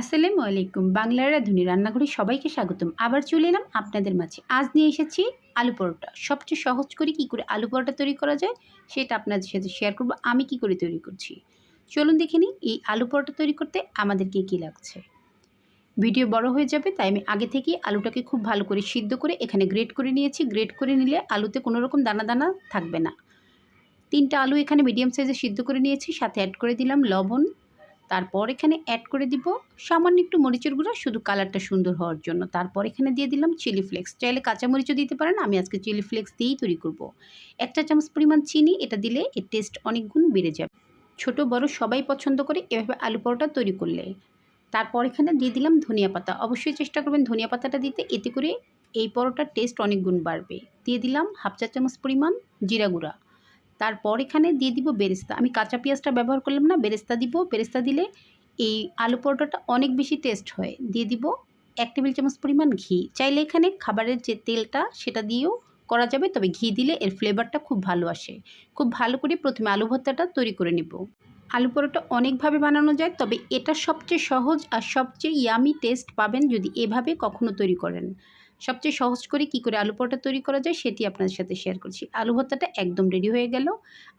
আসসালামু আলাইকুম। বাংলার রাঁধুনি রান্নাঘরে সবাইকে স্বাগতম। আবার চলে এলাম আপনাদের মাঝে। আজ নিয়ে এসেছি আলু পরোটা। সবচেয়ে সহজ করে কী করে আলু পরোটা তৈরি করা যায় সেটা আপনাদের সাথে শেয়ার করব। আমি কি করে তৈরি করছি? চলুন দেখে নিই এই আলু পরোটা তৈরি করতে আমাদেরকে কী লাগছে। ভিডিও বড় হয়ে যাবে, তাই আমি আগে থেকেই আলুটাকে খুব ভালো করে সিদ্ধ করে এখানে গ্রেট করে নিয়েছি। গ্রেট করে নিলে আলুতে কোনো রকম দানা দানা থাকবে না। তিনটা আলু এখানে মিডিয়াম সাইজে সিদ্ধ করে নিয়েছি। সাথে অ্যাড করে দিলাম লবণ তারপর এখানে অ্যাড করে দিব। সামান্য একটু মরিচের গুঁড়া, শুধু কালারটা সুন্দর হওয়ার জন্য। তারপর এখানে দিয়ে দিলাম চিলি ফ্লেক্স চাইলে কাঁচা মরিচও দিতে পারেন, আমি আজকে চিলি ফ্লেক্স দিয়েই তৈরি করব। একটা চামচ পরিমাণ চিনি, এটা দিলে এর টেস্ট অনেক গুণ বেড়ে যাবে। ছোট, বড় সবাই পছন্দ করে এভাবে আলু পরোটা তৈরি করলে। তারপর এখানে দিয়ে দিলাম ধনিয়া পাতা। অবশ্যই চেষ্টা করবেন ধনিয়া পাতাটা দিতে, এতে করে এই পরোটার টেস্ট অনেক গুণ বাড়বে। দিয়ে দিলাম হাফ চা চামচ পরিমাণ জিরা গুঁড়া। তারপর এখানে দিয়ে দিব বেরেস্তা। আমি কাঁচা পেঁয়াজটা ব্যবহার করলাম না, বেরেস্তা দিব। বেরেস্তা দিলে এই আলু পরোটাটা অনেক বেশি টেস্ট হয়। দিয়ে দিব এক টেবিল চামচ পরিমাণ ঘি। চাইলে এখানে খাবারের যে তেলটা সেটা দিয়েও করা যাবে, তবে ঘি দিলে এর ফ্লেভারটা খুব ভালো আসে। খুব ভালো করে প্রথমে আলু ভর্তাটা তৈরি করে নেব। আলু পরোটা অনেকভাবে বানানো যায়, তবে এটা সবচেয়ে সহজ আর সবচেয়ে ইয়ামি টেস্ট পাবেন যদি এভাবে কখনো তৈরি করেন। সবচেয়ে সহজ করে কি করে আলু পরোটা তৈরি করা যায় সেটি আপনাদের সাথে শেয়ার করছি। আলু ভর্তাটা একদম রেডি হয়ে গেল।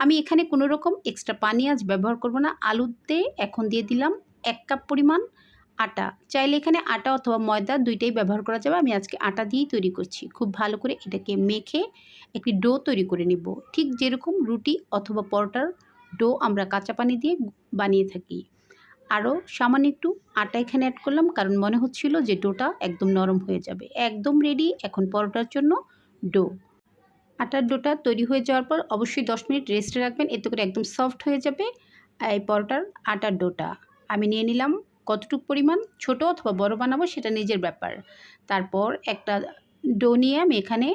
আমি এখানে কোনো রকম এক্সট্রা পানি আজ ব্যবহার করব না। আলুতে এখন দিয়ে দিলাম এক কাপ পরিমাণ আটা। চাইলে এখানে আটা অথবা ময়দা দুইটাই ব্যবহার করা যাবে। আমি আজকে আটা দিয়েই তৈরি করছি। খুব ভালো করে এটাকে মেখে একটি ডো তৈরি করে নিব। ঠিক যেরকম রুটি অথবা পরোটার ডো আমরা কাঁচা পানি দিয়ে বানিয়ে থাকি। আরও সামান্য একটু আটা এখানে অ্যাড করলাম, কারণ মনে হচ্ছিল যে ডোটা একদম নরম হয়ে যাবে। একদম রেডি এখন পরোটার জন্য ডো আটার ডোটা তৈরি হয়ে যাওয়ার পর অবশ্যই দশ মিনিট রেস্টে রাখবেন, এতে করে একদম সফট হয়ে যাবে এই পরোটার আটার ডোটা। আমি নিয়ে নিলাম কতটুকু পরিমাণ, ছোট অথবা বড় বানাবো সেটা নিজের ব্যাপার। তারপর একটা ডো নিয়ে আমি এখানে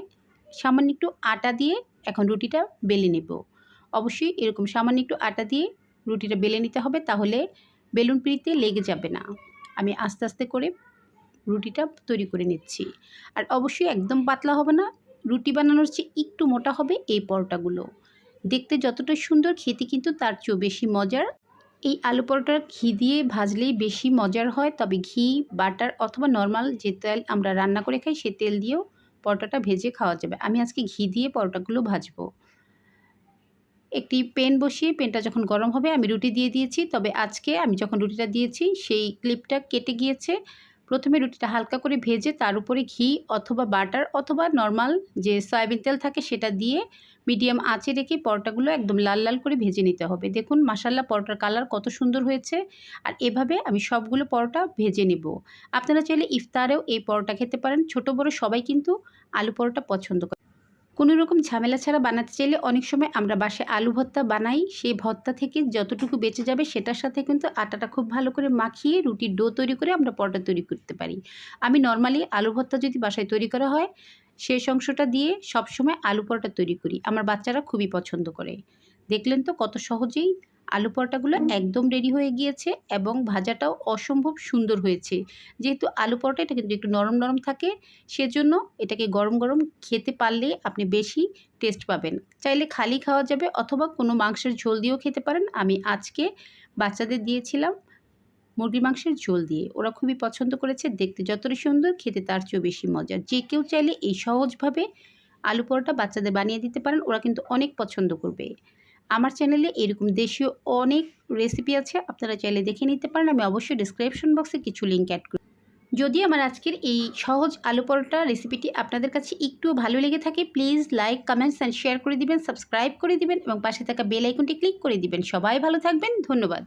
সামান্য একটু আটা দিয়ে এখন রুটিটা বেলে নেব। অবশ্যই এরকম সামান্য একটু আটা দিয়ে রুটিটা বেলে নিতে হবে, তাহলে বেলুন পিড়িতে লেগে যাবে না। আমি আস্তে আস্তে করে রুটিটা তৈরি করে নিচ্ছি। আর অবশ্যই একদম পাতলা হবে না, রুটি বানানোর চেয়ে একটু মোটা হবে এই পরোটাগুলো। দেখতে যতটা সুন্দর, খেতে কিন্তু তার চেয়েও বেশি মজার। এই আলু পরোটা ঘি দিয়ে ভাজলেই বেশি মজার হয়, তবে ঘি, বাটার অথবা নর্মাল যে তেল আমরা রান্না করে খাই, সে তেল দিয়েও পরোটাটা ভেজে খাওয়া যাবে। আমি আজকে ঘি দিয়ে পরোটাগুলো ভাজবো। একটি পেন বসিয়ে পেনটা যখন গরম হবে আমি রুটি দিয়ে দিয়েছি। তবে আজকে আমি যখন রুটিটা দিয়েছি, সেই ক্লিপটা কেটে গিয়েছে। প্রথমে রুটিটা হালকা করে ভেজে তার উপরে ঘি অথবা বাটার অথবা নর্মাল যে সয়াবিন তেল থাকে সেটা দিয়ে মিডিয়াম আঁচে রেখে পরোটাগুলো একদম লাল লাল করে ভেজে নিতে হবে। দেখুন মাসাল্লা পরোটার কালার কত সুন্দর হয়েছে। আর এভাবে আমি সবগুলো পরোটা ভেজে নেব। আপনারা চাইলে ইফতারেও এই পরোটা খেতে পারেন। ছোট বড় সবাই কিন্তু আলু পরোটা পছন্দ করে। কোনো রকম ঝামেলা ছাড়া বানাতে চাইলে অনেক সময় আমরা বাসে আলু ভর্তা বানাই। সেই ভর্তা থেকে যতটুকু বেঁচে যাবে সেটার সাথে কিন্তু আটাটা খুব ভালো করে মাখিয়ে রুটির ডো তৈরি করে আমরা পরোটা তৈরি করতে পারি। আমি নর্মালি আলু ভর্তা যদি বাসায় তৈরি করা হয় সেই অংশটা দিয়ে সবসময় আলু পরোটা তৈরি করি। আমার বাচ্চারা খুবই পছন্দ করে। দেখলেন তো কত সহজেই আলু পরোটাগুলো একদম রেডি হয়ে গিয়েছে এবং ভাজাটাও অসম্ভব সুন্দর হয়েছে। যেহেতু আলু পরোটা এটা কিন্তু একটু নরম নরম থাকে, সেজন্য এটাকে গরম গরম খেতে পারলে আপনি বেশি টেস্ট পাবেন। চাইলে খালি খাওয়া যাবে অথবা কোনো মাংসের ঝোল দিয়েও খেতে পারেন। আমি আজকে বাচ্চাদের দিয়েছিলাম মুরগির মাংসের ঝোল দিয়ে। ওরা খুবই পছন্দ করেছে, দেখতে যতটা সুন্দর, খেতে তার চেয়েও বেশি মজার। যে কেউ চাইলে এই সহজভাবে আলু পরোটা বাচ্চাদের বানিয়ে দিতে পারেন, ওরা কিন্তু অনেক পছন্দ করবে। আমার চ্যানেলে এরকম দেশীয় অনেক রেসিপি আছে, আপনারা চাইলে দেখে নিতে পারেন। আমি অবশ্যই ডিসক্রিপশন বক্সে কিছু লিঙ্ক অ্যাড করি। যদি আমার আজকের এই সহজ আলু পরোটা রেসিপিটি আপনাদের কাছে একটু ভালো লেগে থাকে please like comments and share করে দিবেন সাবস্ক্রাইব করে দিবেন এবং পাশে থাকা বেল আইকনটি ক্লিক করে দিবেন। সবাই ভালো থাকবেন, ধন্যবাদ।